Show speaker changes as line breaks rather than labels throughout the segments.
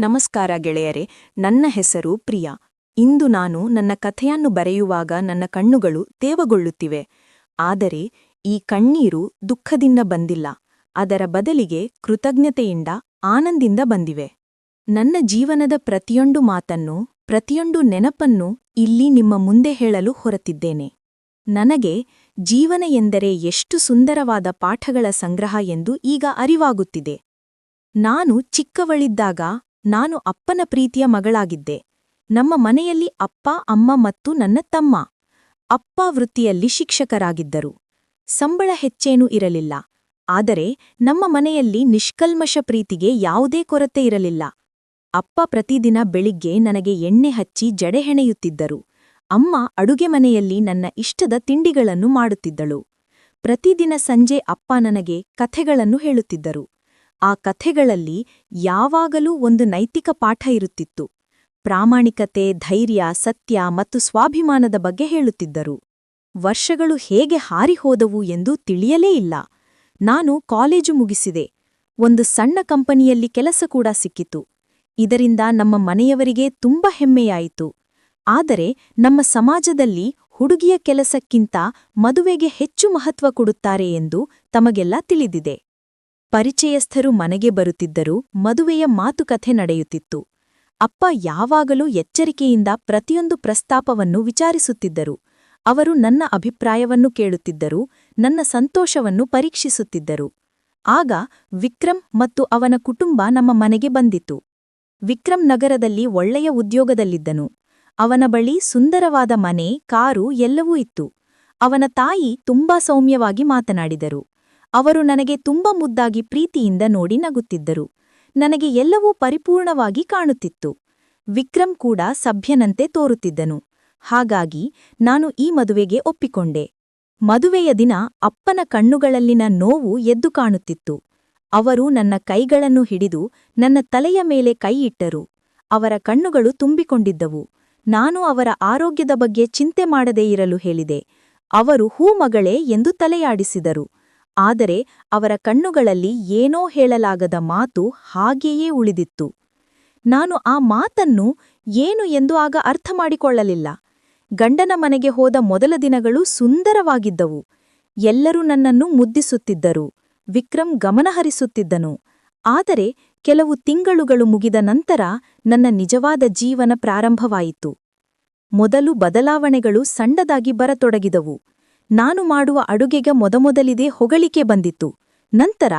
ನಮಸ್ಕಾರ ಗೆಳೆಯರೆ, ನನ್ನ ಹೆಸರು ಪ್ರಿಯಾ. ಇಂದು ನಾನು ನನ್ನ ಕಥೆಯನ್ನು ಬರೆಯುವಾಗ ನನ್ನ ಕಣ್ಣುಗಳು ತೇವಗೊಳ್ಳುತ್ತಿವೆ. ಆದರೆ ಈ ಕಣ್ಣೀರು ದುಃಖದಿಂದ ಬಂದಿಲ್ಲ. ಅದರ ಬದಲಿಗೆ ಕೃತಜ್ಞತೆಯಿಂದ ಆನಂದಿಂದ ಬಂದಿವೆ. ನನ್ನ ಜೀವನದ ಪ್ರತಿಯೊಂದು ಮಾತನ್ನು, ಪ್ರತಿಯೊಂದು ನೆನಪನ್ನು ಇಲ್ಲಿ ನಿಮ್ಮ ಮುಂದೆ ಹೇಳಲು ಹೊರತಿದ್ದೇನೆ ನನಗೆ ಜೀವನ ಎಂದರೆ ಎಷ್ಟು ಸುಂದರವಾದ ಪಾಠಗಳ ಸಂಗ್ರಹ ಎಂದು ಈಗ ಅರಿವಾಗುತ್ತಿದೆ. ನಾನು ಚಿಕ್ಕವಳಿದ್ದಾಗ ನಾನು ಅಪ್ಪನ ಪ್ರೀತಿಯ ಮಗಳಾಗಿದ್ದೆ. ನಮ್ಮ ಮನೆಯಲ್ಲಿ ಅಪ್ಪ, ಅಮ್ಮ ಮತ್ತು ನನ್ನ ತಮ್ಮ. ಅಪ್ಪ ವೃತ್ತಿಯಲ್ಲಿ ಶಿಕ್ಷಕರಾಗಿದ್ದರು. ಸಂಬಳ ಹೆಚ್ಚೇನೂ ಇರಲಿಲ್ಲ. ಆದರೆ ನಮ್ಮ ಮನೆಯಲ್ಲಿ ನಿಷ್ಕಲ್ಮಷ ಪ್ರೀತಿಗೆ ಯಾವುದೇ ಕೊರತೆ ಇರಲಿಲ್ಲ. ಅಪ್ಪ ಪ್ರತಿದಿನ ಬೆಳಿಗ್ಗೆ ನನಗೆ ಎಣ್ಣೆ ಹಚ್ಚಿ ಜಡೆ ಹೆಣೆಯುತ್ತಿದ್ದರು. ಅಮ್ಮ ಅಡುಗೆ ಮನೆಯಲ್ಲಿ ನನ್ನ ಇಷ್ಟದ ತಿಂಡಿಗಳನ್ನು ಮಾಡುತ್ತಿದ್ದಳು. ಪ್ರತಿದಿನ ಸಂಜೆ ಅಪ್ಪ ನನಗೆ ಕಥೆಗಳನ್ನು ಹೇಳುತ್ತಿದ್ದರು. ಆ ಕಥೆಗಳಲ್ಲಿ ಯಾವಾಗಲೂ ಒಂದು ನೈತಿಕ ಪಾಠ ಇರುತ್ತಿತ್ತು. ಪ್ರಾಮಾಣಿಕತೆ, ಧೈರ್ಯ, ಸತ್ಯ ಮತ್ತು ಸ್ವಾಭಿಮಾನದ ಬಗ್ಗೆ ಹೇಳುತ್ತಿದ್ದರು. ವರ್ಷಗಳು ಹೇಗೆ ಹಾರಿಹೋದವು ಎಂದು ತಿಳಿಯಲೇ ಇಲ್ಲ. ನಾನು ಕಾಲೇಜು ಮುಗಿಸಿದೆ. ಒಂದು ಸಣ್ಣ ಕಂಪನಿಯಲ್ಲಿ ಕೆಲಸ ಕೂಡ ಸಿಕ್ಕಿತು. ಇದರಿಂದ ನಮ್ಮ ಮನೆಯವರಿಗೆ ತುಂಬ ಹೆಮ್ಮೆಯಾಯಿತು. ಆದರೆ ನಮ್ಮ ಸಮಾಜದಲ್ಲಿ ಹುಡುಗಿಯ ಕೆಲಸಕ್ಕಿಂತ ಮದುವೆಗೆ ಹೆಚ್ಚು ಮಹತ್ವ ಕೊಡುತ್ತಾರೆ ಎಂದು ತಮಗೆಲ್ಲ ತಿಳಿದಿದೆ. ಪರಿಚಯಸ್ಥರು ಮನೆಗೆ ಬರುತ್ತಿದ್ದರು ಮದುವೆಯ ಮಾತುಕಥೆ ನಡೆಯುತ್ತಿತ್ತು. ಅಪ್ಪ ಯಾವಾಗಲೂ ಎಚ್ಚರಿಕೆಯಿಂದ ಪ್ರತಿಯೊಂದು ಪ್ರಸ್ತಾಪವನ್ನು ವಿಚಾರಿಸುತ್ತಿದ್ದರು. ಅವರು ನನ್ನ ಅಭಿಪ್ರಾಯವನ್ನು ಕೇಳುತ್ತಿದ್ದರು, ನನ್ನ ಸಂತೋಷವನ್ನು ಪರೀಕ್ಷಿಸುತ್ತಿದ್ದರು. ಆಗ ವಿಕ್ರಮ್ ಮತ್ತು ಅವನ ಕುಟುಂಬ ನಮ್ಮ ಮನೆಗೆ ಬಂದಿತು ವಿಕ್ರಮ್ ನಗರದಲ್ಲಿ ಒಳ್ಳೆಯ ಉದ್ಯೋಗದಲ್ಲಿದ್ದನು. ಅವನ ಬಳಿ ಸುಂದರವಾದ ಮನೆ, ಕಾರು ಎಲ್ಲವೂ ಇತ್ತು. ಅವನ ತಾಯಿ ತುಂಬಾ ಸೌಮ್ಯವಾಗಿ ಮಾತನಾಡಿದರು. ಅವರು ನನಗೆ ತುಂಬ ಮುದ್ದಾಗಿ ಪ್ರೀತಿಯಿಂದ ನೋಡಿ ನಗುತ್ತಿದ್ದರು. ನನಗೆ ಎಲ್ಲವೂ ಪರಿಪೂರ್ಣವಾಗಿ ಕಾಣುತ್ತಿತ್ತು. ವಿಕ್ರಮ್ ಕೂಡ ಸಭ್ಯನಂತೆ ತೋರುತ್ತಿದ್ದನು. ಹಾಗಾಗಿ ನಾನು ಈ ಮದುವೆಗೆ ಒಪ್ಪಿಕೊಂಡೆ. ಮದುವೆಯ ದಿನ ಅಪ್ಪನ ಕಣ್ಣುಗಳಲ್ಲಿನ ನೋವು ಎದ್ದು ಕಾಣುತ್ತಿತ್ತು. ಅವರು ನನ್ನ ಕೈಗಳನ್ನು ಹಿಡಿದು ನನ್ನ ತಲೆಯ ಮೇಲೆ ಕೈಯಿಟ್ಟರು ಅವರ ಕಣ್ಣುಗಳು ತುಂಬಿಕೊಂಡಿದ್ದವು. ನಾನು ಅವರ ಆರೋಗ್ಯದ ಬಗ್ಗೆ ಚಿಂತೆ ಮಾಡದೇ ಇರಲು ಹೇಳಿದೆ. ಅವರು ಹೂ ಮಗಳೇ ಎಂದು ತಲೆಯಾಡಿಸಿದರು. ಆದರೆ ಅವರ ಕಣ್ಣುಗಳಲ್ಲಿ ಏನೋ ಹೇಳಲಾಗದ ಮಾತು ಹಾಗೆಯೇ ಉಳಿದಿತ್ತು. ನಾನು ಆ ಮಾತನ್ನು ಏನು ಎಂದು ಆಗ ಅರ್ಥ ಮಾಡಿಕೊಳ್ಳಲಿಲ್ಲ ಗಂಡನ ಮನೆಗೆ ಹೋದ ಮೊದಲ ದಿನಗಳು ಸುಂದರವಾಗಿದ್ದವು. ಎಲ್ಲರೂ ನನ್ನನ್ನು ಮುದ್ದಿಸುತ್ತಿದ್ದರು. ವಿಕ್ರಮ್ ಗಮನಹರಿಸುತ್ತಿದ್ದನು. ಆದರೆ ಕೆಲವು ತಿಂಗಳುಗಳು ಮುಗಿದ ನಂತರ ನನ್ನ ನಿಜವಾದ ಜೀವನ ಪ್ರಾರಂಭವಾಯಿತು. ಮೊದಲು ಬದಲಾವಣೆಗಳು ಸಣ್ಣದಾಗಿ ಬರತೊಡಗಿದವು. ನಾನು ಮಾಡುವ ಅಡುಗೆಗ ಮೊದಮೊದಲಿದೆ ಹೊಗಳಿಕೆ ಬಂದಿತ್ತು. ನಂತರ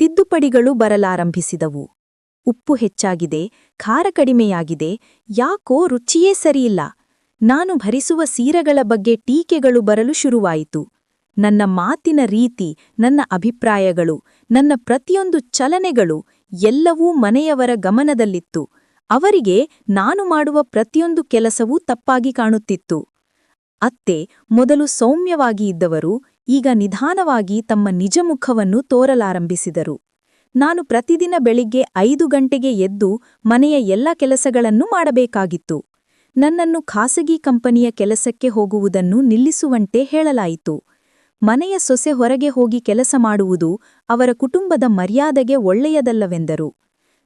ತಿದ್ದುಪಡಿಗಳು ಬರಲಾರಂಭಿಸಿದವು. ಉಪ್ಪು ಹೆಚ್ಚಾಗಿದೆ, ಖಾರ ಕಡಿಮೆಯಾಗಿದೆ, ಯಾಕೋ ರುಚಿಯೇ ಸರಿಯಿಲ್ಲ. ನಾನು ಭರಿಸುವ ಸೀರೆಗಳ ಬಗ್ಗೆ ಟೀಕೆಗಳು ಬರಲು ಶುರುವಾಯಿತು. ನನ್ನ ಮಾತಿನ ರೀತಿ, ನನ್ನ ಅಭಿಪ್ರಾಯಗಳು, ನನ್ನ ಪ್ರತಿಯೊಂದು ಚಲನೆಗಳು ಎಲ್ಲವೂ ಮನೆಯವರ ಗಮನದಲ್ಲಿತ್ತು. ಅವರಿಗೆ ನಾನು ಮಾಡುವ ಪ್ರತಿಯೊಂದು ಕೆಲಸವೂ ತಪ್ಪಾಗಿ ಕಾಣುತ್ತಿತ್ತು. ಅತ್ತೆ, ಮೊದಲು ಸೌಮ್ಯವಾಗಿ ಇದ್ದವರು, ಈಗ ನಿಧಾನವಾಗಿ ತಮ್ಮ ನಿಜ ಮುಖವನ್ನು ತೋರಲಾರಂಭಿಸಿದರು. ನಾನು ಪ್ರತಿದಿನ ಬೆಳಿಗ್ಗೆ ಐದು ಗಂಟೆಗೆ ಎದ್ದು ಮನೆಯ ಎಲ್ಲ ಕೆಲಸಗಳನ್ನು ಮಾಡಬೇಕಾಗಿತ್ತು. ನನ್ನನ್ನು ಖಾಸಗಿ ಕಂಪನಿಯ ಕೆಲಸಕ್ಕೆ ಹೋಗುವುದನ್ನು ನಿಲ್ಲಿಸುವಂತೆ ಹೇಳಲಾಯಿತು. ಮನೆಯ ಸೊಸೆ ಹೊರಗೆ ಹೋಗಿ ಕೆಲಸ ಮಾಡುವುದು ಅವರ ಕುಟುಂಬದ ಮರ್ಯಾದೆಗೆ ಒಳ್ಳೆಯದಲ್ಲವೆಂದರು.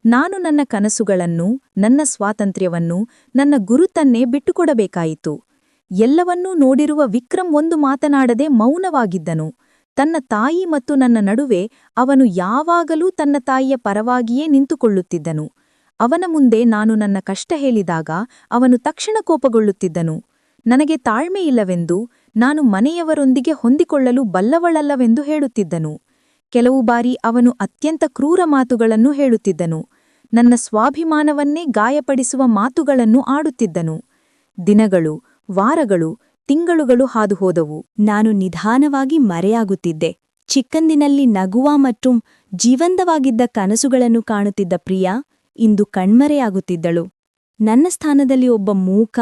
ನಾನು ನನ್ನ ಕನಸುಗಳನ್ನು, ನನ್ನ ಸ್ವಾತಂತ್ರ್ಯವನ್ನು, ನನ್ನ ಗುರುತನ್ನೇ ಬಿಟ್ಟುಕೊಡಬೇಕಾಯಿತು. ಎಲ್ಲವನ್ನೂ ನೋಡಿರುವ ವಿಕ್ರಮ್ ಒಂದು ಮಾತನಾಡದೆ ಮೌನವಾಗಿದ್ದನು. ತನ್ನ ತಾಯಿ ಮತ್ತು ನನ್ನ ನಡುವೆ ಅವನು ಯಾವಾಗಲೂ ತನ್ನ ತಾಯಿಯ ಪರವಾಗಿಯೇ ನಿಂತುಕೊಳ್ಳುತ್ತಿದ್ದನು. ಅವನ ಮುಂದೆ ನಾನು ನನ್ನ ಕಷ್ಟ ಹೇಳಿದಾಗ ಅವನು ತಕ್ಷಣ ಕೋಪಗೊಳ್ಳುತ್ತಿದ್ದನು. ನನಗೆ ತಾಳ್ಮೆಯಿಲ್ಲವೆಂದು ನಾನು ಮನೆಯವರೊಂದಿಗೆ ಹೊಂದಿಕೊಳ್ಳಲು ಬಲ್ಲವಳಲ್ಲವೆಂದು ಹೇಳುತ್ತಿದ್ದನು. ಕೆಲವು ಬಾರಿ ಅವನು ಅತ್ಯಂತ ಕ್ರೂರ ಮಾತುಗಳನ್ನು ಹೇಳುತ್ತಿದ್ದನು. ನನ್ನ ಸ್ವಾಭಿಮಾನವನ್ನೇ ಗಾಯಪಡಿಸುವ ಮಾತುಗಳನ್ನು ಆಡುತ್ತಿದ್ದನು. ದಿನಗಳು ವಾರಗಳು, ತಿಂಗಳುಗಳು ಹಾದುಹೋದವು. ನಾನು ನಿಧಾನವಾಗಿ ಮರೆಯಾಗುತ್ತಿದ್ದೆ. ಚಿಕ್ಕಂದಿನಲ್ಲಿ ನಗುವ ಮತ್ತು ಜೀವಂತವಾಗಿದ್ದ ಕನಸುಗಳನ್ನು ಕಾಣುತ್ತಿದ್ದ ಪ್ರಿಯಾ ಇಂದು ಕಣ್ಮರೆಯಾಗುತ್ತಿದ್ದಳು. ನನ್ನ ಸ್ಥಾನದಲ್ಲಿ ಒಬ್ಬ ಮೂಕ,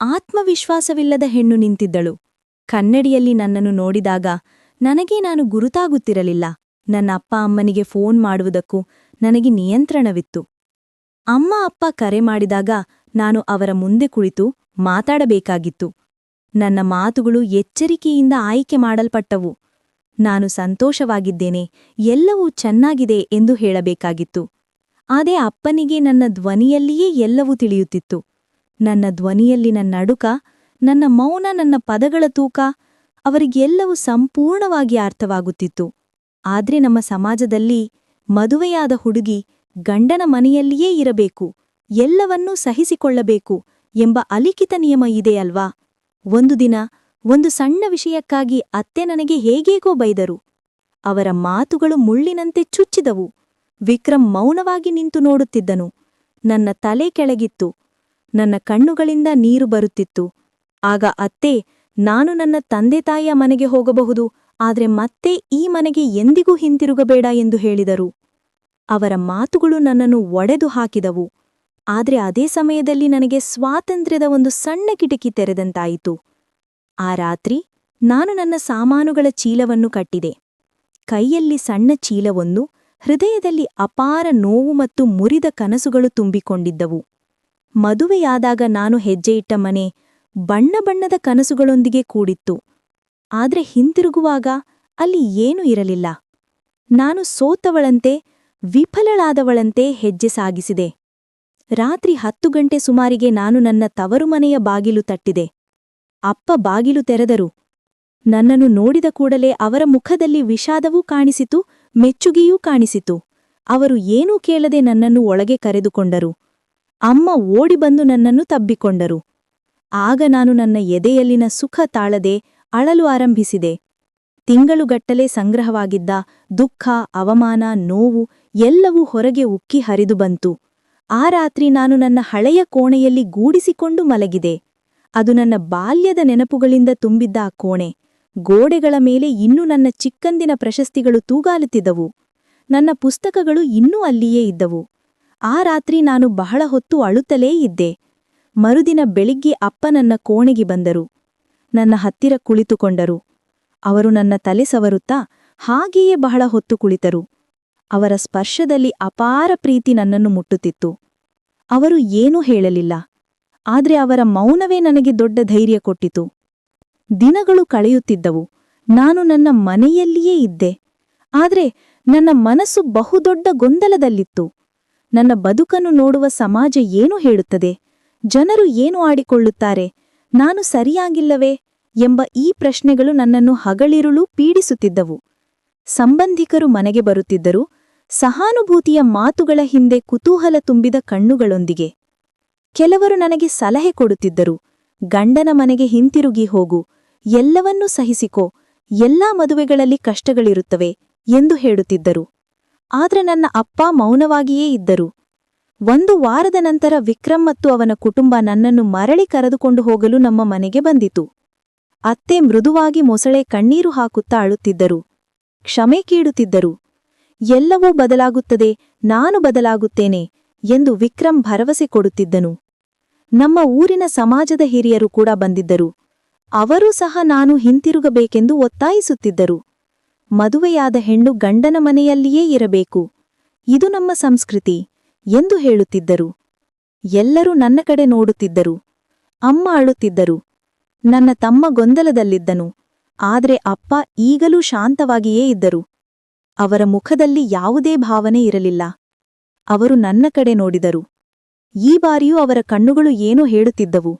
ಆತ್ಮವಿಶ್ವಾಸವಿಲ್ಲದ ಹೆಣ್ಣು ನಿಂತಿದ್ದಳು. ಕನ್ನಡಿಯಲ್ಲಿ ನನ್ನನ್ನು ನೋಡಿದಾಗ ನನಗೇ ನಾನು ಗುರುತಾಗುತ್ತಿರಲಿಲ್ಲ. ನನ್ನ ಅಪ್ಪ ಅಮ್ಮನಿಗೆ ಫೋನ್ ಮಾಡುವುದಕ್ಕೂ ನನಗೆ ನಿಯಂತ್ರಣವಿತ್ತು. ಅಮ್ಮ ಅಪ್ಪ ಕರೆ ಮಾಡಿದಾಗ ನಾನು ಅವರ ಮುಂದೆ ಕುಳಿತು ಮಾತಾಡಬೇಕಾಗಿತ್ತು. ನನ್ನ ಮಾತುಗಳು ಎಚ್ಚರಿಕೆಯಿಂದ ಆಯ್ಕೆ ಮಾಡಲ್ಪಟ್ಟವು. ನಾನು ಸಂತೋಷವಾಗಿದ್ದೇನೆ, ಎಲ್ಲವೂ ಚೆನ್ನಾಗಿದೆ ಎಂದು ಹೇಳಬೇಕಾಗಿತ್ತು. ಆದೇ ಅಪ್ಪನಿಗೆ ನನ್ನ ಧ್ವನಿಯಲ್ಲಿಯೇ ಎಲ್ಲವೂ ತಿಳಿಯುತ್ತಿತ್ತು. ನನ್ನ ಧ್ವನಿಯಲ್ಲಿನ ನಡುಕ, ನನ್ನ ಮೌನ, ನನ್ನ ಪದಗಳ ತೂಕ, ಅವರಿಗೆಲ್ಲವೂ ಸಂಪೂರ್ಣವಾಗಿ ಅರ್ಥವಾಗುತ್ತಿತ್ತು. ಆದ್ರೆ ನಮ್ಮ ಸಮಾಜದಲ್ಲಿ ಮದುವೆಯಾದ ಹುಡುಗಿ ಗಂಡನ ಮನೆಯಲ್ಲಿಯೇ ಇರಬೇಕು, ಎಲ್ಲವನ್ನೂ ಸಹಿಸಿಕೊಳ್ಳಬೇಕು ಎಂಬ ಅಲಿಖಿತ ನಿಯಮ ಇದೆಯಲ್ವಾ ಒಂದು ದಿನ ಒಂದು ಸಣ್ಣ ವಿಷಯಕ್ಕಾಗಿ ಅತ್ತೆ ನನಗೆ ಹೇಗೇಗೋ ಬೈದರು. ಅವರ ಮಾತುಗಳು ಮುಳ್ಳಿನಂತೆ ಚುಚ್ಚಿದವು. ವಿಕ್ರಮ್ ಮೌನವಾಗಿ ನಿಂತು ನೋಡುತ್ತಿದ್ದನು. ನನ್ನ ತಲೆ ಕೆಳಗಿತ್ತು. ನನ್ನ ಕಣ್ಣುಗಳಿಂದ ನೀರು ಬರುತ್ತಿತ್ತು. ಆಗ ಅತ್ತೆ, ನಾನು ನನ್ನ ತಂದೆ ತಾಯಿಯ ಮನೆಗೆ ಹೋಗಬಹುದು, ಆದರೆ ಮತ್ತೆ ಈ ಮನೆಗೆ ಎಂದಿಗೂ ಹಿಂತಿರುಗಬೇಡ ಎಂದು ಹೇಳಿದರು. ಅವರ ಮಾತುಗಳು ನನ್ನನ್ನು ಒಡೆದು ಹಾಕಿದವು. ಆದ್ರೆ ಅದೇ ಸಮಯದಲ್ಲಿ ನನಗೆ ಸ್ವಾತಂತ್ರ್ಯದ ಒಂದು ಸಣ್ಣ ಕಿಟಕಿ ತೆರೆದಂತಾಯಿತು. ಆ ರಾತ್ರಿ ನಾನು ನನ್ನ ಸಾಮಾನುಗಳ ಚೀಲವನ್ನು ಕಟ್ಟಿದೆ. ಕೈಯಲ್ಲಿ ಸಣ್ಣ ಚೀಲವೊಂದು, ಹೃದಯದಲ್ಲಿ ಅಪಾರ ನೋವು ಮತ್ತು ಮುರಿದ ಕನಸುಗಳು ತುಂಬಿಕೊಂಡಿದ್ದವು. ಮದುವೆಯಾದಾಗ ನಾನು ಹೆಜ್ಜೆಯಿಟ್ಟ ಮನೆ ಬಣ್ಣ ಬಣ್ಣದ ಕನಸುಗಳೊಂದಿಗೆ ಕೂಡಿತ್ತು. ಆದರೆ ಹಿಂತಿರುಗುವಾಗ ಅಲ್ಲಿ ಏನೂ ಇರಲಿಲ್ಲ. ನಾನು ಸೋತವಳಂತೆ, ವಿಫಲಳಾದವಳಂತೆ ಹೆಜ್ಜೆ ಸಾಗಿಸಿದೆ. ರಾತ್ರಿ ಹತ್ತು ಗಂಟೆ ಸುಮಾರಿಗೆ ನಾನು ನನ್ನ ತವರು ಮನೆಯ ಬಾಗಿಲು ತಟ್ಟಿದೆ. ಅಪ್ಪ ಬಾಗಿಲು ತೆರೆದರು. ನನ್ನನ್ನು ನೋಡಿದ ಕೂಡಲೇ ಅವರ ಮುಖದಲ್ಲಿ ವಿಷಾದವೂ ಕಾಣಿಸಿತು, ಮೆಚ್ಚುಗೆಯೂ ಕಾಣಿಸಿತು. ಅವರು ಏನೂ ಕೇಳದೆ ನನ್ನನ್ನು ಒಳಗೆ ಕರೆದುಕೊಂಡರು. ಅಮ್ಮ ಓಡಿಬಂದು ನನ್ನನ್ನು ತಬ್ಬಿಕೊಂಡರು. ಆಗ ನಾನು ನನ್ನ ಎದೆಯಲ್ಲಿನ ಸುಖ ತಾಳದೆ ಅಳಲು ಆರಂಭಿಸಿದೆ. ತಿಂಗಳುಗಟ್ಟಲೆ ಸಂಗ್ರಹವಾಗಿದ್ದ ದುಃಖ, ಅವಮಾನ, ನೋವು ಎಲ್ಲವೂ ಹೊರಗೆ ಉಕ್ಕಿ ಹರಿದು ಬಂತು. ಆ ರಾತ್ರಿ ನಾನು ನನ್ನ ಹಳೆಯ ಕೋಣೆಯಲ್ಲಿ ಗೂಡಿಸಿಕೊಂಡು ಮಲಗಿದೆ. ಅದು ನನ್ನ ಬಾಲ್ಯದ ನೆನಪುಗಳಿಂದ ತುಂಬಿದ್ದ ಆ ಕೋಣೆ. ಗೋಡೆಗಳ ಮೇಲೆ ಇನ್ನೂ ನನ್ನ ಚಿಕ್ಕಂದಿನ ಪ್ರಶಸ್ತಿಗಳು ತೂಗಾಲುತ್ತಿದ್ದವು. ನನ್ನ ಪುಸ್ತಕಗಳು ಇನ್ನೂ ಅಲ್ಲಿಯೇ ಇದ್ದವು. ಆ ರಾತ್ರಿ ನಾನು ಬಹಳ ಹೊತ್ತು ಅಳುತ್ತಲೇ ಇದ್ದೆ. ಮರುದಿನ ಬೆಳಿಗ್ಗೆ ಅಪ್ಪ ನನ್ನ ಕೋಣೆಗೆ ಬಂದರು. ನನ್ನ ಹತ್ತಿರ ಕುಳಿತುಕೊಂಡರು. ಅವರು ನನ್ನ ತಲೆ ಸವರುತ್ತಾ ಹಾಗೆಯೇ ಬಹಳ ಹೊತ್ತು ಕುಳಿತರು. ಅವರ ಸ್ಪರ್ಶದಲ್ಲಿ ಅಪಾರ ಪ್ರೀತಿ ನನ್ನನ್ನು ಮುಟ್ಟುತ್ತಿತ್ತು. ಅವರು ಏನೂ ಹೇಳಲಿಲ್ಲ. ಆದರೆ ಅವರ ಮೌನವೇ ನನಗೆ ದೊಡ್ಡ ಧೈರ್ಯ ಕೊಟ್ಟಿತು. ದಿನಗಳು ಕಳೆಯುತ್ತಿದ್ದವು. ನಾನು ನನ್ನ ಮನೆಯಲ್ಲಿಯೇ ಇದ್ದೆ. ಆದರೆ ನನ್ನ ಮನಸ್ಸು ಬಹುದೊಡ್ಡ ಗೊಂದಲದಲ್ಲಿತ್ತು. ನನ್ನ ಬದುಕನ್ನು ನೋಡುವ ಸಮಾಜ ಏನು ಹೇಳುತ್ತದೆ. ಜನರು ಏನು ಆಡಿಕೊಳ್ಳುತ್ತಾರೆ. ನಾನು ಸರಿಯಾಗಿಲ್ಲವೇ ಎಂಬ ಈ ಪ್ರಶ್ನೆಗಳು ನನ್ನನ್ನು ಹಗಳಿರುಳು ಪೀಡಿಸುತ್ತಿದ್ದವು. ಸಂಬಂಧಿಕರು ಮನೆಗೆ ಬರುತ್ತಿದ್ದರು. ಸಹಾನುಭೂತಿಯ ಮಾತುಗಳ ಹಿಂದೆ ಕುತೂಹಲ ತುಂಬಿದ ಕಣ್ಣುಗಳೊಂದಿಗೆ. ಕೆಲವರು ನನಗೆ ಸಲಹೆ ಕೊಡುತ್ತಿದ್ದರು. ಗಂಡನ ಮನೆಗೆ ಹಿಂತಿರುಗಿ ಹೋಗು. ಎಲ್ಲವನ್ನೂ ಸಹಿಸಿಕೋ. ಎಲ್ಲಾ ಮದುವೆಗಳಲ್ಲಿ ಕಷ್ಟಗಳಿರುತ್ತವೆ ಎಂದು ಹೇಳುತ್ತಿದ್ದರು. ಆದ್ರೆ ನನ್ನ ಅಪ್ಪ ಮೌನವಾಗಿಯೇ ಇದ್ದರು. ಒಂದು ವಾರದ ನಂತರ ವಿಕ್ರಮ್ ಮತ್ತು ಅವನ ಕುಟುಂಬ ನನ್ನನ್ನು ಮರಳಿ ಕರೆದುಕೊಂಡು ಹೋಗಲು ನಮ್ಮ ಮನೆಗೆ ಬಂದಿತು. ಅತ್ತೆ ಮೃದುವಾಗಿ ಮೊಸಳೆ ಕಣ್ಣೀರು ಹಾಕುತ್ತಾ ಅಳುತ್ತಿದ್ದರು. ಕ್ಷಮೆ ಕೀಡುತ್ತಿದ್ದರು ಎಲ್ಲವೂ ಬದಲಾಗುತ್ತದೆ, ನಾನು ಬದಲಾಗುತ್ತೇನೆ ಎಂದು ವಿಕ್ರಮ್ ಭರವಸೆ ಕೊಡುತ್ತಿದ್ದನು. ನಮ್ಮ ಊರಿನ ಸಮಾಜದ ಹಿರಿಯರು ಕೂಡ ಬಂದಿದ್ದರು. ಅವರೂ ಸಹ ನಾನು ಹಿಂತಿರುಗಬೇಕೆಂದು ಒತ್ತಾಯಿಸುತ್ತಿದ್ದರು. ಮದುವೆಯಾದ ಹೆಣ್ಣು ಗಂಡನ ಮನೆಯಲ್ಲಿಯೇ ಇರಬೇಕು. ಇದು ನಮ್ಮ ಸಂಸ್ಕೃತಿ ಎಂದು ಹೇಳುತ್ತಿದ್ದರು. ಎಲ್ಲರೂ ನನ್ನ ಕಡೆ ನೋಡುತ್ತಿದ್ದರು. ಅಮ್ಮ ಅಳುತ್ತಿದ್ದರು. ನನ್ನ ತಮ್ಮ ಗೊಂದಲದಲ್ಲಿದ್ದನು. ಆದರೆ ಅಪ್ಪ ಈಗಲೂ ಶಾಂತವಾಗಿಯೇ ಇದ್ದರು. ಅವರ ಮುಖದಲ್ಲಿ ಯಾವುದೇ ಭಾವನೆ ಇರಲಿಲ್ಲ. ಅವರು ನನ್ನ ಕಡೆ ನೋಡಿದರು. ಈ ಬಾರಿಯೂ ಅವರ ಕಣ್ಣುಗಳು ಏನೋ ಹೇಳುತ್ತಿದ್ದವು.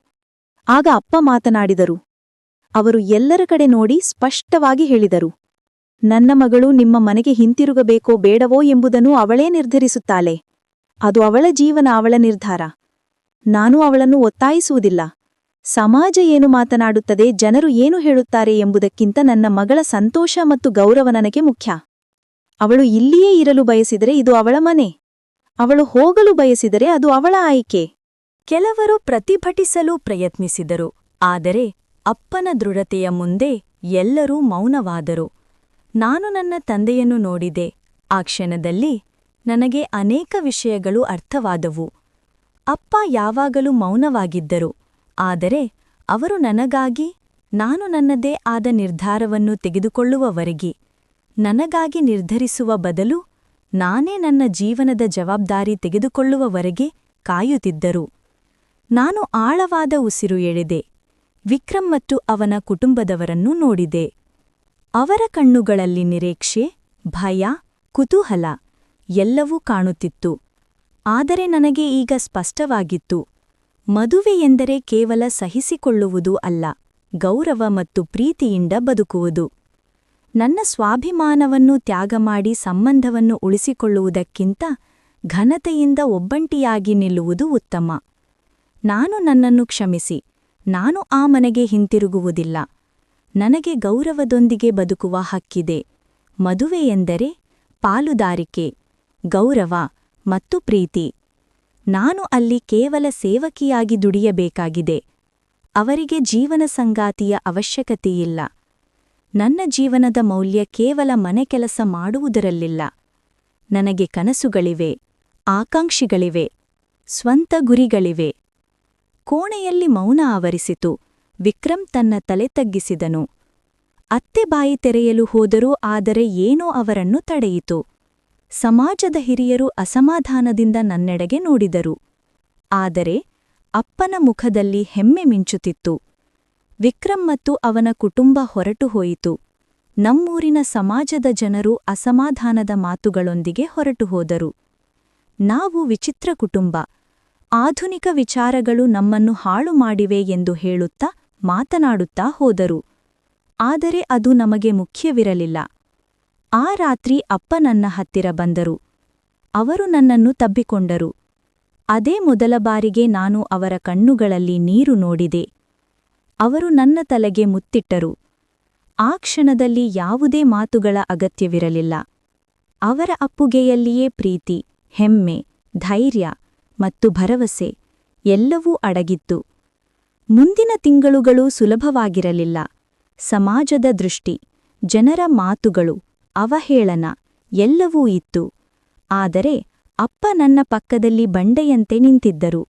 ಆಗ ಅಪ್ಪ ಮಾತನಾಡಿದರು. ಅವರು ಎಲ್ಲರ ಕಡೆ ನೋಡಿ ಸ್ಪಷ್ಟವಾಗಿ ಹೇಳಿದರು. ನನ್ನ ಮಗಳು ನಿಮ್ಮ ಮನೆಗೆ ಹಿಂತಿರುಗಬೇಕೋ ಬೇಡವೋ ಎಂಬುದನ್ನು ಅವಳೇ ನಿರ್ಧರಿಸುತ್ತಾಳೆ. ಅದು ಅವಳ ಜೀವನ, ಅವಳ ನಿರ್ಧಾರ. ನಾನು ಅವಳನ್ನು ಒತ್ತಾಯಿಸುವುದಿಲ್ಲ. ಸಮಾಜ ಏನು ಮಾತನಾಡುತ್ತದೆ, ಜನರು ಏನು ಹೇಳುತ್ತಾರೆ ಎಂಬುದಕ್ಕಿಂತ ನನ್ನ ಮಗಳ ಸಂತೋಷ ಮತ್ತು ಗೌರವ ನನಗೆ ಮುಖ್ಯ. ಅವಳು ಇಲ್ಲಿಯೇ ಇರಲು ಬಯಸಿದರೆ ಇದು ಅವಳ ಮನೆ. ಅವಳು ಹೋಗಲು ಬಯಸಿದರೆ ಅದು ಅವಳ ಆಯ್ಕೆ. ಕೆಲವರು ಪ್ರತಿಭಟಿಸಲು ಪ್ರಯತ್ನಿಸಿದರು, ಆದರೆ ಅಪ್ಪನ ದೃಢತೆಯ ಮುಂದೆ ಎಲ್ಲರೂ ಮೌನವಾದರು. ನಾನು ನನ್ನ ತಂದೆಯನ್ನು ನೋಡಿದೆ, ಆ ಕ್ಷಣದಲ್ಲಿ ನನಗೆ ಅನೇಕ ವಿಷಯಗಳು ಅರ್ಥವಾದವು. ಅಪ್ಪ ಯಾವಾಗಲೂ ಮೌನವಾಗಿದ್ದರು, ಆದರೆ ಅವರು ನನಗಾಗಿ, ನಾನು ನನ್ನದೇ ಆದ ನಿರ್ಧಾರವನ್ನು ತೆಗೆದುಕೊಳ್ಳುವವರೆಗೆ. ನನಗಾಗಿ ನಿರ್ಧರಿಸುವ ಬದಲು ನಾನೇ ನನ್ನ ಜೀವನದ ಜವಾಬ್ದಾರಿ ತೆಗೆದುಕೊಳ್ಳುವವರೆಗೆ ಕಾಯುತ್ತಿದ್ದರು. ನಾನು ಆಳವಾದ ಉಸಿರು ಎಳೆದೆ. ವಿಕ್ರಮ್ ಮತ್ತು ಅವನ ಕುಟುಂಬದವರನ್ನು ನೋಡಿದೆ. ಅವರ ಕಣ್ಣುಗಳಲ್ಲಿ ನಿರೀಕ್ಷೆ, ಭಯ, ಕುತೂಹಲ ಎಲ್ಲವೂ ಕಾಣುತ್ತಿತ್ತು. ಆದರೆ ನನಗೆ ಈಗ ಸ್ಪಷ್ಟವಾಗಿತ್ತು. ಮದುವೆ ಎಂದರೆ ಕೇವಲ ಸಹಿಸಿಕೊಳ್ಳುವುದು ಅಲ್ಲ, ಗೌರವ ಮತ್ತು ಪ್ರೀತಿಯಿಂದ ಬದುಕುವುದು. ನನ್ನ ಸ್ವಾಭಿಮಾನವನ್ನು ತ್ಯಾಗ ಮಾಡಿ ಸಂಬಂಧವನ್ನು ಉಳಿಸಿಕೊಳ್ಳುವುದಕ್ಕಿಂತ ಘನತೆಯಿಂದ ಒಬ್ಬಂಟಿಯಾಗಿ ನಿಲ್ಲುವುದು ಉತ್ತಮ. ನಾನು ನನ್ನನ್ನು ಕ್ಷಮಿಸಿ. ನಾನು ಆ ಮನೆಗೆ ಹಿಂತಿರುಗುವುದಿಲ್ಲ. ನನಗೆ ಗೌರವದೊಂದಿಗೆ ಬದುಕುವ ಹಕ್ಕಿದೆ. ಮದುವೆ ಎಂದರೆ ಪಾಲುದಾರಿಕೆ, ಗೌರವ ಮತ್ತು ಪ್ರೀತಿ. ನಾನು ಅಲ್ಲಿ ಕೇವಲ ಸೇವಕಿಯಾಗಿ ದುಡಿಯಬೇಕಾಗಿದೆ. ಅವರಿಗೆ ಜೀವನ ಸಂಗಾತಿಯ ಅವಶ್ಯಕತೆಯಿಲ್ಲ. ನನ್ನ ಜೀವನದ ಮೌಲ್ಯ ಕೇವಲ ಮನೆ ಕೆಲಸ ಮಾಡುವುದರಲ್ಲಿಲ್ಲ. ನನಗೆ ಕನಸುಗಳಿವೆ, ಆಕಾಂಕ್ಷಿಗಳಿವೆ, ಸ್ವಂತ ಗುರಿಗಳಿವೆ. ಕೋಣೆಯಲ್ಲಿ ಮೌನ ಆವರಿಸಿತು ವಿಕ್ರಮ್ ತನ್ನ ತಲೆ ತಗ್ಗಿಸಿದನು. ಅತ್ತೆ ಬಾಯಿ ತೆರೆಯಲು ಹೋದರೂ ಆದರೆ ಏನೋ ಅವರನ್ನು ತಡೆಯಿತು. ಸಮಾಜದ ಹಿರಿಯರು ಅಸಮಾಧಾನದಿಂದ ನನ್ನೆಡೆಗೆ ನೋಡಿದರು. ಆದರೆ ಅಪ್ಪನ ಮುಖದಲ್ಲಿ ಹೆಮ್ಮೆ ಮಿಂಚುತ್ತಿತ್ತು. ವಿಕ್ರಮ್ ಮತ್ತು ಅವನ ಕುಟುಂಬ ಹೊರಟು ಹೋಯಿತು. ನಮ್ಮೂರಿನ ಸಮಾಜದ ಜನರು ಅಸಮಾಧಾನದ ಮಾತುಗಳೊಂದಿಗೆ ಹೊರಟು ಹೋದರು. ನಾವು ವಿಚಿತ್ರ ಕುಟುಂಬ. ಆಧುನಿಕ ವಿಚಾರಗಳು ನಮ್ಮನ್ನು ಹಾಳು ಮಾಡಿವೆ ಎಂದು ಹೇಳುತ್ತಾ ಮಾತನಾಡುತ್ತಾ ಹೋದರು. ಆದರೆ ಅದು ನಮಗೆ ಮುಖ್ಯವಿರಲಿಲ್ಲ. ಆ ರಾತ್ರಿ ಅಪ್ಪ ನನ್ನ ಹತ್ತಿರ ಬಂದರು. ಅವರು ನನ್ನನ್ನು ತಬ್ಬಿಕೊಂಡರು. ಅದೇ ಮೊದಲ ಬಾರಿಗೆ ನಾನು ಅವರ ಕಣ್ಣುಗಳಲ್ಲಿ ನೀರು ನೋಡಿದೆ. ಅವರು ನನ್ನ ತಲೆಗೆ ಮುತ್ತಿಟ್ಟರು. ಆ ಕ್ಷಣದಲ್ಲಿ ಯಾವುದೇ ಮಾತುಗಳ ಅಗತ್ಯವಿರಲಿಲ್ಲ. ಅವರ ಅಪ್ಪುಗೆಯಲ್ಲಿಯೇ ಪ್ರೀತಿ, ಹೆಮ್ಮೆ, ಧೈರ್ಯ ಮತ್ತು ಭರವಸೆ ಎಲ್ಲವೂ ಅಡಗಿತ್ತು. ಮುಂದಿನ ತಿಂಗಳುಗಳು ಸುಲಭವಾಗಿರಲಿಲ್ಲ. ಸಮಾಜದ ದೃಷ್ಟಿ, ಜನರ ಮಾತುಗಳು, ಅವಹೇಳನ ಎಲ್ಲವೂ ಇತ್ತು. ಆದರೆ ಅಪ್ಪ ನನ್ನ ಪಕ್ಕದಲ್ಲಿ ಬಂಡೆಯಂತೆ ನಿಂತಿದ್ದರು.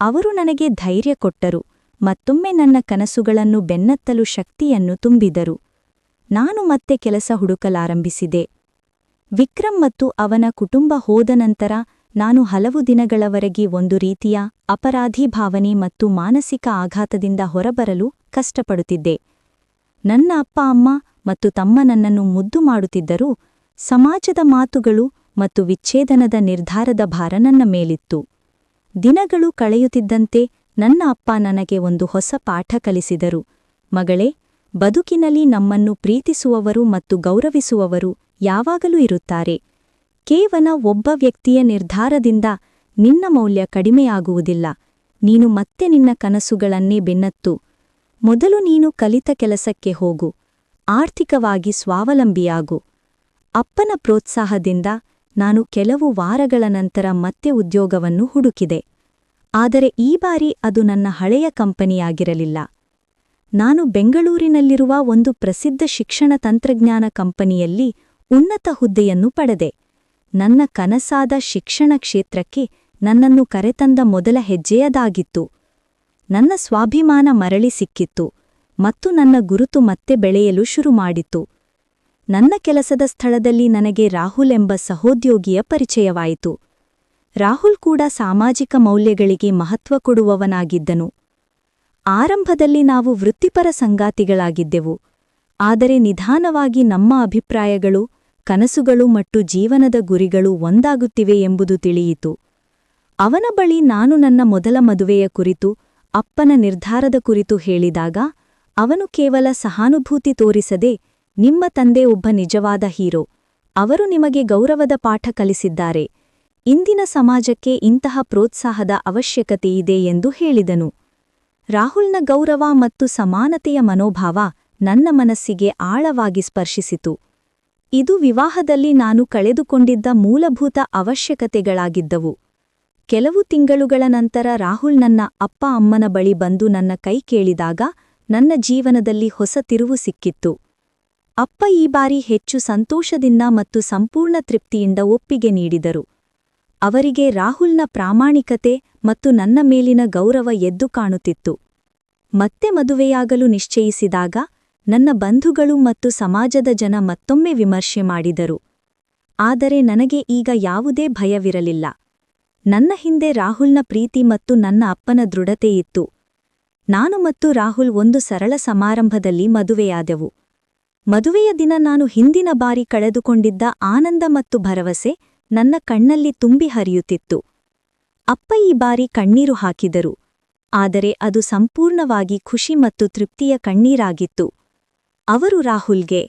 ಅವರು ನನಗೆ ಧೈರ್ಯ ಕೊಟ್ಟರು. ಮತ್ತೊಮ್ಮೆ ನನ್ನ ಕನಸುಗಳನ್ನು ಬೆನ್ನತ್ತಲು ಶಕ್ತಿಯನ್ನು ತುಂಬಿದರು. ನಾನು ಮತ್ತೆ ಕೆಲಸ ಹುಡುಕಲಾರಂಭಿಸಿದೆ. ವಿಕ್ರಮ್ ಮತ್ತು ಅವನ ಕುಟುಂಬ ಹೋದ ನಂತರ ನಾನು ಹಲವು ದಿನಗಳವರೆಗೆ ಒಂದು ರೀತಿಯ ಅಪರಾಧಿ ಭಾವನೆ ಮತ್ತು ಮಾನಸಿಕ ಆಘಾತದಿಂದ ಹೊರಬರಲು ಕಷ್ಟಪಡುತ್ತಿದ್ದೆ. ನನ್ನ ಅಪ್ಪ, ಅಮ್ಮ ಮತ್ತು ತಮ್ಮ ನನ್ನನ್ನು ಮುದ್ದು ಮಾಡುತ್ತಿದ್ದರೂ ಸಮಾಜದ ಮಾತುಗಳು ಮತ್ತು ವಿಚ್ಛೇದನದ ನಿರ್ಧಾರದ ಭಾರ ನನ್ನ ಮೇಲಿತ್ತು. ದಿನಗಳು ಕಳೆಯುತ್ತಿದ್ದಂತೆ ನನ್ನ ಅಪ್ಪ ನನಗೆ ಒಂದು ಹೊಸ ಪಾಠ ಕಲಿಸಿದರು. ಮಗಳೇ, ಬದುಕಿನಲ್ಲಿ ನಮ್ಮನ್ನು ಪ್ರೀತಿಸುವವರು ಮತ್ತು ಗೌರವಿಸುವವರು ಯಾವಾಗಲೂ ಇರುತ್ತಾರೆ. ಕೇವಲ ಒಬ್ಬ ವ್ಯಕ್ತಿಯ ನಿರ್ಧಾರದಿಂದ ನಿನ್ನ ಮೌಲ್ಯ ಕಡಿಮೆಯಾಗುವುದಿಲ್ಲ. ನೀನು ಮತ್ತೆ ನಿನ್ನ ಕನಸುಗಳನ್ನೇ ಬೆನ್ನತ್ತು. ಮೊದಲು ನೀನು ಕಲಿತ ಕೆಲಸಕ್ಕೆ ಹೋಗು. ಆರ್ಥಿಕವಾಗಿ ಸ್ವಾವಲಂಬಿಯಾಗು. ಅಪ್ಪನ ಪ್ರೋತ್ಸಾಹದಿಂದ ನಾನು ಕೆಲವು ವಾರಗಳ ನಂತರ ಮತ್ತೆ ಉದ್ಯೋಗವನ್ನು ಹುಡುಕಿದೆ. ಆದರೆ ಈ ಬಾರಿ ಅದು ನನ್ನ ಹಳೆಯ ಕಂಪನಿಯಾಗಿರಲಿಲ್ಲ. ನಾನು ಬೆಂಗಳೂರಿನಲ್ಲಿರುವ ಒಂದು ಪ್ರಸಿದ್ಧ ಶಿಕ್ಷಣ ತಂತ್ರಜ್ಞಾನ ಕಂಪನಿಯಲ್ಲಿ ಉನ್ನತ ಹುದ್ದೆಯನ್ನು ಪಡೆದೆ. ನನ್ನ ಕನಸಾದ ಶಿಕ್ಷಣ ಕ್ಷೇತ್ರಕ್ಕೆ ನನ್ನನ್ನು ಕರೆತಂದ ಮೊದಲ ಹೆಜ್ಜೆಯದಾಗಿತ್ತು. ನನ್ನ ಸ್ವಾಭಿಮಾನ ಮರಳಿ ಸಿಕ್ಕಿತ್ತು ಮತ್ತು ನನ್ನ ಗುರುತು ಮತ್ತೆ ಬೆಳೆಯಲು ಶುರುಮಾಡಿತು ನನ್ನ ಕೆಲಸದ ಸ್ಥಳದಲ್ಲಿ ನನಗೆ ರಾಹುಲ್ ಎಂಬ ಸಹೋದ್ಯೋಗಿಯ ಪರಿಚಯವಾಯಿತು. ರಾಹುಲ್ ಕೂಡ ಸಾಮಾಜಿಕ ಮೌಲ್ಯಗಳಿಗೆ ಮಹತ್ವ ಕೊಡುವವನಾಗಿದ್ದನು. ಆರಂಭದಲ್ಲಿ ನಾವು ವೃತ್ತಿಪರ ಸಂಗಾತಿಗಳಾಗಿದ್ದೆವು. ಆದರೆ ನಿಧಾನವಾಗಿ ನಮ್ಮ ಅಭಿಪ್ರಾಯಗಳು, ಕನಸುಗಳು ಮತ್ತು ಜೀವನದ ಗುರಿಗಳು ಒಂದಾಗುತ್ತಿವೆ ಎಂಬುದು ತಿಳಿಯಿತು. ಅವನ ಬಳಿ ನಾನು ನನ್ನ ಮೊದಲ ಮದುವೆಯ ಕುರಿತು, ಅಪ್ಪನ ನಿರ್ಧಾರದ ಕುರಿತು ಹೇಳಿದಾಗ, ಅವನು ಕೇವಲ ಸಹಾನುಭೂತಿ ತೋರಿಸದೆ, ನಿಮ್ಮ ತಂದೆ ಒಬ್ಬ ನಿಜವಾದ ಹೀರೋ. ಅವರು ನಿಮಗೆ ಗೌರವದ ಪಾಠ ಕಲಿಸಿದ್ದಾರೆ. ಇಂದಿನ ಸಮಾಜಕ್ಕೆ ಇಂತಹ ಪ್ರೋತ್ಸಾಹದ ಅವಶ್ಯಕತೆಯಿದೆ ಎಂದು ಹೇಳಿದನು. ರಾಹುಲ್ನ ಗೌರವ ಮತ್ತು ಸಮಾನತೆಯ ಮನೋಭಾವ ನನ್ನ ಮನಸ್ಸಿಗೆ ಆಳವಾಗಿ ಸ್ಪರ್ಶಿಸಿತು. ಇದು ವಿವಾಹದಲ್ಲಿ ನಾನು ಕಳೆದುಕೊಂಡಿದ್ದ ಮೂಲಭೂತ ಅವಶ್ಯಕತೆಗಳಾಗಿದ್ದವು. ಕೆಲವು ತಿಂಗಳುಗಳ ನಂತರ ರಾಹುಲ್ ನನ್ನ ಅಪ್ಪ ಅಮ್ಮನ ಬಳಿ ಬಂದು ನನ್ನ ಕೈ ಕೇಳಿದಾಗ ನನ್ನ ಜೀವನದಲ್ಲಿ ಹೊಸ ತಿರುವು ಸಿಕ್ಕಿತ್ತು. ಅಪ್ಪ ಈ ಬಾರಿ ಹೆಚ್ಚು ಸಂತೋಷದಿಂದ ಮತ್ತು ಸಂಪೂರ್ಣ ತೃಪ್ತಿಯಿಂದ ಒಪ್ಪಿಗೆ ನೀಡಿದರು. ಅವರಿಗೆ ರಾಹುಲ್ನ ಪ್ರಾಮಾಣಿಕತೆ ಮತ್ತು ನನ್ನ ಮೇಲಿನ ಗೌರವ ಎದ್ದು ಕಾಣುತ್ತಿತ್ತು. ಮತ್ತೆ ಮದುವೆಯಾಗಲು ನಿಶ್ಚಯಿಸಿದಾಗ ನನ್ನ ಬಂಧುಗಳು ಮತ್ತು ಸಮಾಜದ ಜನ ಮತ್ತೊಮ್ಮೆ ವಿಮರ್ಶೆ ಮಾಡಿದರು. ಆದರೆ ನನಗೆ ಈಗ ಯಾವುದೇ ಭಯವಿರಲಿಲ್ಲ. ನನ್ನ ಹಿಂದೆ ರಾಹುಲ್ನ ಪ್ರೀತಿ ಮತ್ತು ನನ್ನ ಅಪ್ಪನ ದೃಢತೆಯಿತ್ತು ನಾನು ಮತ್ತು ರಾಹುಲ್ ಒಂದು ಸರಳ ಸಮಾರಂಭದಲ್ಲಿ ಮದುವೆಯಾದೆವು. ಮದುವೆಯ ದಿನ ನಾನು ಹಿಂದಿನ ಬಾರಿ ಕಳೆದುಕೊಂಡಿದ್ದ ಆನಂದ ಮತ್ತು ಭರವಸೆ ನನ್ನ ಕಣ್ಣಲ್ಲಿ ತುಂಬಿ ಹರಿಯುತ್ತಿತ್ತು.
ಅಪ್ಪ ಈ ಬಾರಿ ಕಣ್ಣೀರು ಹಾಕಿದರು. ಆದರೆ ಅದು ಸಂಪೂರ್ಣವಾಗಿ ಖುಷಿ ಮತ್ತು ತೃಪ್ತಿಯ ಕಣ್ಣೀರಾಗಿತ್ತು. ಅವರು ರಾಹುಲ್ಗೆ,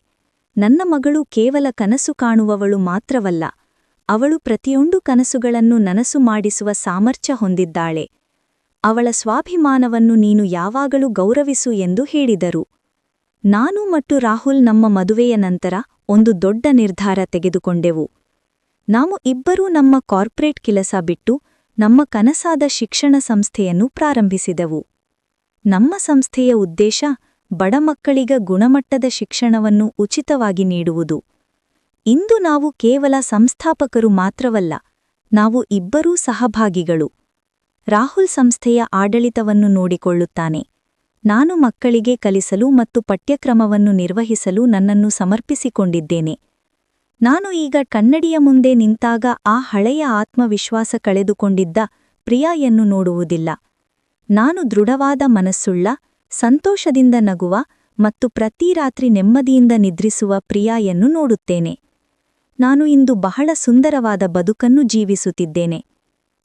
ನನ್ನ ಮಗಳು ಕೇವಲ ಕನಸು ಕಾಣುವವಳು ಮಾತ್ರವಲ್ಲ, ಅವಳು ಪ್ರತಿಯೊಂದು ಕನಸುಗಳನ್ನು ನನಸು ಮಾಡಿಸುವ ಸಾಮರ್ಥ್ಯ ಹೊಂದಿದ್ದಾಳೆ. ಅವಳ ಸ್ವಾಭಿಮಾನವನ್ನು ನೀನು ಯಾವಾಗಲೂ ಗೌರವಿಸು ಎಂದು ಹೇಳಿದರು. ನಾನು ಮತ್ತು ರಾಹುಲ್ ನಮ್ಮ ಮದುವೆಯ ನಂತರ ಒಂದು ದೊಡ್ಡ ನಿರ್ಧಾರ ತೆಗೆದುಕೊಂಡೆವು. ನಾವು ಇಬ್ಬರೂ ನಮ್ಮ ಕಾರ್ಪೊರೇಟ್ ಕೆಲಸ ಬಿಟ್ಟು ನಮ್ಮ ಕನಸಾದ ಶಿಕ್ಷಣ ಸಂಸ್ಥೆಯನ್ನು ಪ್ರಾರಂಭಿಸಿದೆವು. ನಮ್ಮ ಸಂಸ್ಥೆಯ ಉದ್ದೇಶ ಬಡ ಮಕ್ಕಳಿಗ ಗುಣಮಟ್ಟದ ಶಿಕ್ಷಣವನ್ನು ಉಚಿತವಾಗಿ ನೀಡುವುದು. ಇಂದು ನಾವು ಕೇವಲ ಸಂಸ್ಥಾಪಕರು ಮಾತ್ರವಲ್ಲ, ನಾವು ಇಬ್ಬರೂ ಸಹಭಾಗಿಗಳು. ರಾಹುಲ್ ಸಂಸ್ಥೆಯ ಆಡಳಿತವನ್ನು ನೋಡಿಕೊಳ್ಳುತ್ತಾನೆ. ನಾನು ಮಕ್ಕಳಿಗೆ ಕಲಿಸಲು ಮತ್ತು ಪಠ್ಯಕ್ರಮವನ್ನು ನಿರ್ವಹಿಸಲು ನನ್ನನ್ನು ಸಮರ್ಪಿಸಿಕೊಂಡಿದ್ದೇನೆ. ನಾನು ಈಗ ಕನ್ನಡಿಯ ಮುಂದೆ ನಿಂತಾಗ ಆ ಹಳೆಯ ಆತ್ಮವಿಶ್ವಾಸ ಕಳೆದುಕೊಂಡಿದ್ದ ಪ್ರಿಯಾಯನ್ನು ನೋಡುವುದಿಲ್ಲ. ನಾನು ದೃಢವಾದ ಮನಸ್ಸುಳ್ಳ, ಸಂತೋಷದಿಂದ ನಗುವ ಮತ್ತು ಪ್ರತಿ ರಾತ್ರಿ ನೆಮ್ಮದಿಯಿಂದ ನಿದ್ರಿಸುವ ಪ್ರಿಯಾಯನ್ನು ನೋಡುತ್ತೇನೆ. ನಾನು ಇಂದು ಬಹಳ ಸುಂದರವಾದ ಬದುಕನ್ನು ಜೀವಿಸುತ್ತಿದ್ದೇನೆ.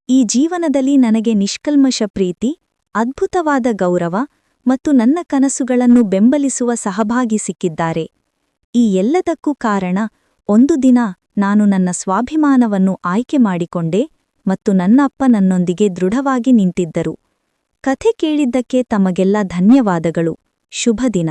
ಈ ಜೀವನದಲ್ಲಿ ನನಗೆ ನಿಷ್ಕಲ್ಮಶ ಪ್ರೀತಿ, ಅದ್ಭುತವಾದ ಗೌರವ ಮತ್ತು ನನ್ನ ಕನಸುಗಳನ್ನು ಬೆಂಬಲಿಸುವ ಸಹಭಾಗಿ ಸಿಕ್ಕಿದ್ದಾರೆ. ಈ ಎಲ್ಲದಕ್ಕೂ ಕಾರಣ ಒಂದು ದಿನ ನಾನು ನನ್ನ ಸ್ವಾಭಿಮಾನವನ್ನು ಆಯ್ಕೆ ಮಾಡಿಕೊಂಡೆ ಮತ್ತು ನನ್ನ ಅಪ್ಪ ನನ್ನೊಂದಿಗೆ ದೃಢವಾಗಿ ನಿಂತಿದ್ದರು. ಕಥೆ ಕೇಳಿದ್ದಕ್ಕೆ ತಮಗೆಲ್ಲ ಧನ್ಯವಾದಗಳು. ಶುಭ ದಿನ